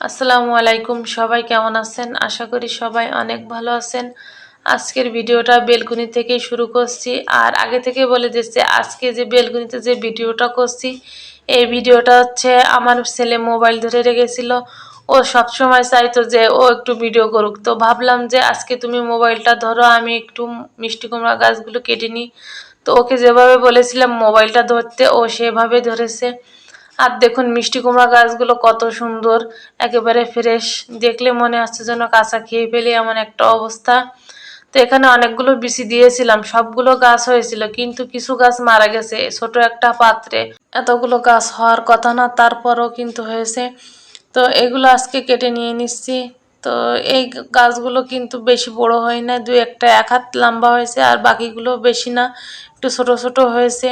আসসালামু আলাইকুম, সবাই কেমন আছেন? আশা করি সবাই অনেক ভালো আছেন। আজকের ভিডিওটা বেলকুনি থেকেই শুরু করছি। আর আগে থেকে বলে দিচ্ছি, আজকে যে বেলকুনিতে যে ভিডিওটা করছি, এই ভিডিওটা হচ্ছে আমার ছেলে মোবাইল ধরে রেখেছিল। ও সবসময় চাইতো যে ও একটু ভিডিও করুক। তো ভাবলাম যে আজকে তুমি মোবাইলটা ধরো, আমি একটু মিষ্টি কুমড়া গাছগুলো কেটে নিই। তো ওকে যেভাবে বলেছিলাম, মোবাইলটা ধরতে ও সেভাবে ধরেছে। আর দেখুন মিষ্টি কুমড়া গাছগুলো কত সুন্দর, একেবারে ফ্রেশ দেখলে মনে হচ্ছে যেন কাঁচা খেয়ে ফেলি এমন একটা অবস্থা। তো এখানে অনেকগুলো বিচি দিয়েছিলাম, সবগুলো গাছ হয়েছিল, কিন্তু কিছু গাছ মারা গেছে, ছোট একটা পাত্রে। এতগুলো গাছ হওয়ার কথা না, তারপরও কিন্তু হয়েছে। তো এগুলো আজকে কেটে নিয়ে নিচ্ছি। তো এই গাছগুলো কিন্তু বেশি বড় হয় না, দুই একটা এক হাত লম্বা হয়েছে আর বাকিগুলো বেশি না, একটু ছোট ছোট হয়েছে।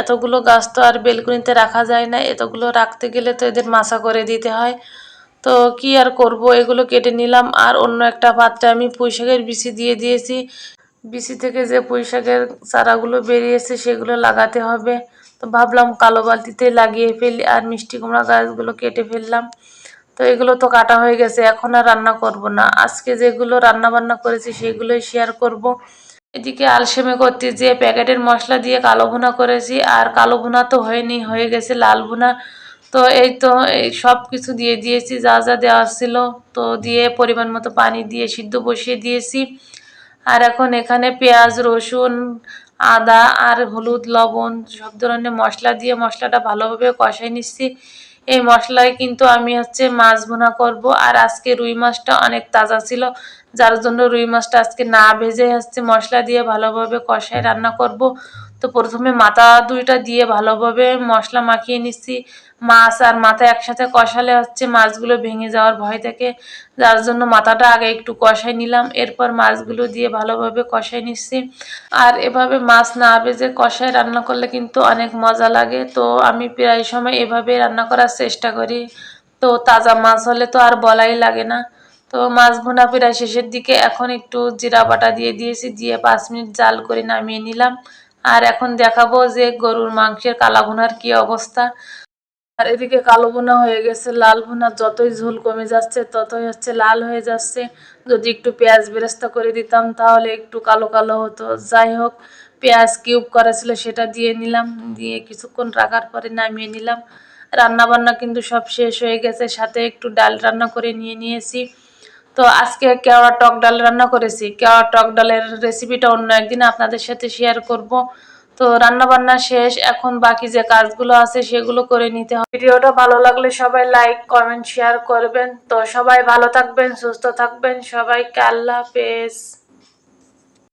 এতগুলো গাছ তো আর বেলকুনিতে রাখা যায় না, এতগুলো রাখতে গেলে তো এদের মাছা করে দিতে হয়। তো কি আর করব, এগুলো কেটে নিলাম আর অন্য একটা পাত্রে আমি পুঁই শাকের বিচি দিয়ে দিয়েছি। বিচি থেকে যে পুঁই শাকের চারাগুলো বেরিয়েছে সেগুলো লাগাতে হবে। তো ভাবলাম কালো বালতিতে লাগিয়ে ফেলি আর মিষ্টি কুমড়া গাছগুলো কেটে ফেললাম। তো এগুলো তো কাটা হয়ে গেছে, এখন আর রান্না করব না। আজকে যেগুলো রান্না বান্না করেছি সেগুলোই শেয়ার করব। এদিকে আলসেমে করতে যে প্যাকেটের মশলা দিয়ে কালো ভুনা করেছি, আর কালো ভুনা তো হয়নি, হয়ে গেছে লাল ভুনা। তো এই তো, এই সব কিছু দিয়ে দিয়েছি, যা যা দেওয়া ছিল তো দিয়ে পরিমাণ মতো পানি দিয়ে সিদ্ধ বসিয়ে দিয়েছি। আর এখন এখানে পেঁয়াজ, রসুন, আদা আর হলুদ, লবণ সব ধরনের মশলা দিয়ে মশলাটা ভালোভাবে কষাই নিচ্ছি। এই মশলায় কিন্তু আমি হচ্ছে মাছ ভুনা করব। আর আজকে রুই মাছটা অনেক তাজা ছিল, যার জন্য রুই মাছটা আজকে না ভেজে হচ্ছে মশলা দিয়ে ভালোভাবে কষায় রান্না করব। তো প্রথমে মাথা দুইটা দিয়ে ভালোভাবে মশলা মাখিয়ে নিচ্ছি। মাছ আর মাথা একসাথে কষালে হচ্ছে মাছগুলো ভেঙে যাওয়ার ভয় থাকে। যার জন্য মাথাটা আগে একটু কষাই নিলাম, এরপর মাছগুলো দিয়ে ভালোভাবে কষাই নিচ্ছি। আর এভাবে মাছ না ভেজে কষায় রান্না করলে কিন্তু অনেক মজা লাগে। তো আমি প্রায় সময় এভাবে রান্না করার চেষ্টা করি। তো তাজা মাছ হলে তো আর বলাই লাগে না। তো মাছ ভুনা প্রায় শেষের দিকে এখন একটু জিরা বাটা দিয়ে দিয়েছি, দিয়ে পাঁচ মিনিট জাল করে নামিয়ে নিলাম। আর এখন দেখাবো যে গরুর মাংসের কালা ভুনার কি অবস্থা। আর এদিকে কালো ভুনা হয়ে গেছে, লাল ভুনা যতই ঝোল কমে যাচ্ছে, ততই হচ্ছে লাল হয়ে যাচ্ছে। যদি একটু পেঁয়াজ বেরেস্তা করে দিতাম, তাহলে একটু কালো কালো হতো। যাই হোক, পেঁয়াজ কিউব করা ছিল, সেটা দিয়ে নিলাম। দিয়ে কিছুক্ষণ রাখার পরে নামিয়ে নিলাম। রান্না বান্না কিন্তু সব শেষ হয়ে গেছে, সাথে একটু ডাল রান্না করে নিয়ে নিয়েছি। তো আজকে কেওড়া টক ডাল রান্না করেছি। কেওড়া টক ডালের রেসিপিটা অন্য একদিন আপনাদের সাথে শেয়ার করব। তো রান্না বান্না শেষ, এখন বাকি যে কাজগুলো আছে সেগুলো করে নিতে হবে। ভিডিওটা ভালো লাগলে সবাই লাইক কমেন্ট শেয়ার করবেন। তো সবাই ভালো থাকবেন, সুস্থ থাকবেন। সবাইকে আল্লাহ হাফেজ।